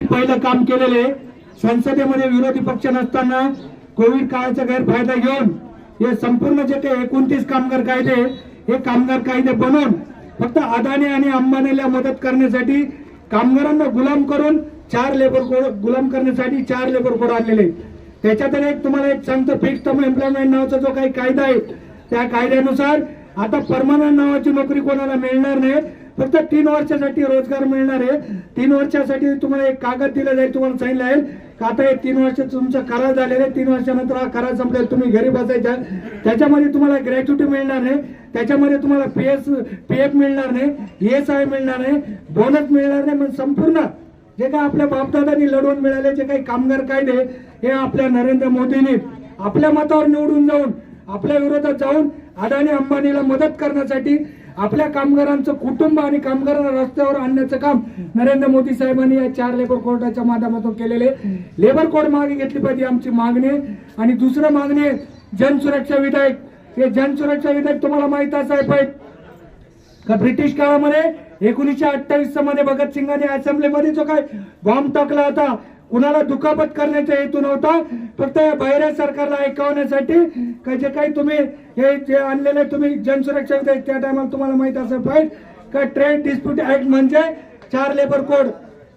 पहिलं काम केलेले संसदेमध्ये विरोधी पक्ष नसताना कोविड काळाचा गैरफायदा घेऊन हे संपूर्ण जे काही एकोणतीस कामगार कायदे हे कामगार कायदे बनवून फक्त अदानी आणि अंबानीला मदत करण्यासाठी कामगारांना गुलाम करून चार लेबर कोड गुलाम करण्यासाठी चार लेबर कोड आणलेले त्याच्यातून एक तुम्हाला एक सांगतो फिक्स टर्म एम्प्लॉयमेंट नावाचा जो काही कायदा आहे त्या कायद्यानुसार आता परमनंट नावाची नोकरी कोणाला मिळणार नाही फक्त तीन वर्षासाठी रोजगार मिळणार आहे. तीन वर्षासाठी तुम्हाला एक कागद दिला जाईल तुम्हाला सांगितलं आहे का आता हे तीन वर्ष तुमचा करार झालेला आहे. तीन वर्षानंतर हा करार संपलेला तुम्ही घरी बसायचा. त्याच्यामध्ये तुम्हाला ग्रॅच्युटी मिळणार नाही त्याच्यामध्ये तुम्हाला पी एस पी एफ मिळणार नाही. एस आय मिळणार नाही. बोनस मिळणार नाही. म्हणजे संपूर्ण जे काय आपल्या बापदादांनी लढवून मिळाले जे काही कामगार कायदे हे आपल्या नरेंद्र मोदींनी आपल्या मतावर निवडून जाऊन आपल्या विरोधात जाऊन अदानी अंबानीला मदत करण्यासाठी आपल्या कामगारांचं कुटुंब आणि कामगारांना रस्त्यावर आणण्याचं काम नरेंद्र मोदी साहेबांनी या चार लेबर कोर्टाच्या माध्यमातून केलेले लेबर कोड मागे घेतली पाहिजे आमची मागणी आणि दुसरं मागणी आहे जनसुरक्षा विधेयक. हे जनसुरक्षा विधेयक तुम्हाला माहीत असाय पाहिजे. का ब्रिटिश काळामध्ये एकोणीसशे अठ्ठावीसमध्ये भगतसिंगांनी असेंब्लीमध्ये जो काय बॉम्ब टाकला होता कुणाला दुखापत करण्याचा हेतू नव्हता फक्त या बाहेर सरकारला ऐकवण्यासाठी का जे काही तुम्ही हे जे आणलेले तुम्ही जनसुरक्षा विधेयक त्या टायमाला तुम्हाला माहीत असं पाहिजे का ट्रेड डिस्प्यूट ऍक्ट म्हणजे चार लेबर कोड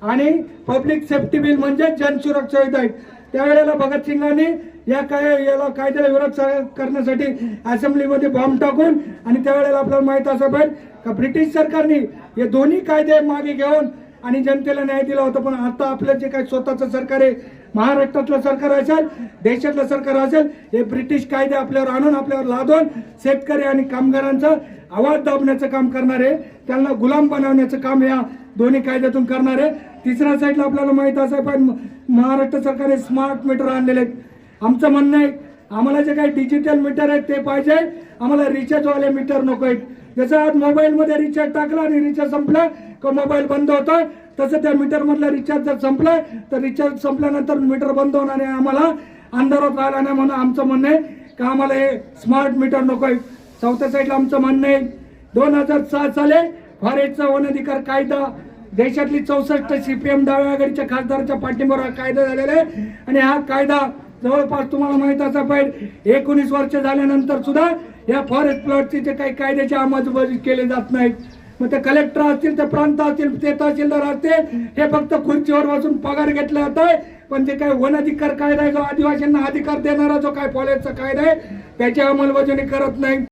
आणि पब्लिक सेफ्टी बिल म्हणजे जनसुरक्षा विधेयक. त्यावेळेला भगतसिंगांनी या काय याला कायद्याला विरोध करण्यासाठी असेंब्लीमध्ये बॉम्ब टाकून आणि त्यावेळेला आपल्याला माहीत असं पाहिजे का ब्रिटिश सरकारने हे दोन्ही कायदे मागे घेऊन आणि जनतेला न्याय दिला होता पण आता आपलं जे काही स्वतःचं सरकार आहे महाराष्ट्रातलं सरकार असेल देशातलं सरकार असेल हे ब्रिटिश कायदे आपल्यावर आणून आपल्यावर लादून शेतकरी आणि कामगारांचा आवाज दाबण्याचं काम करणार आहे त्यांना गुलाम बनवण्याचं काम या दोन्ही कायद्यातून करणार. आहे तिसऱ्या साईडला आपल्याला माहीत असाय पण महाराष्ट्र सरकारने स्मार्ट मीटर आणलेले आहेत. आमचं म्हणणं आहे आम्हाला जे काही डिजिटल मीटर आहेत ते पाहिजे. आम्हाला रिचार्जवाले मीटर नको आहेत. जसं आज मोबाईलमध्ये रिचार्ज टाकला आणि रिचार्ज संपला का मोबाईल बंद होतो तसं त्या मीटरमधला रिचार्ज जर संपला तर रिचार्ज संपल्यानंतर मीटर बंद होणार आहे आम्हाला. अंधारात राहिला नाही म्हणून आमचं म्हणणं आहे का आम्हाला हे स्मार्ट मीटर नको आहे. चौथ्या साईडला आमचं म्हणणं आहे दोन हजार सहा साले फॉरेस्टचा वन अधिकार कायदा देशातली चौसष्ट सीपीएम डाव्या आघाडीच्या खासदाराच्या पाठिंबा हा कायदा झालेला आहे. आणि हा कायदा जवळपास तुम्हाला माहीत असा पाहिजे. एकोणीस वर्ष झाल्यानंतर सुद्धा या फॉरेस्ट प्लॉटचे जे काही कायद्याची अंमलबजावणी केले जात नाहीत मग ते कलेक्टर असतील ते प्रांत असतील ते तहसीलदार असतील हे फक्त खुर्चीवर बसून पगार घेतला जात आहे पण जे काही वन अधिकार कायदा आहे जो आदिवासींना अधिकार देणारा जो काय फॉरेस्टचा कायदा आहे त्याची अंमलबजावणी करत नाही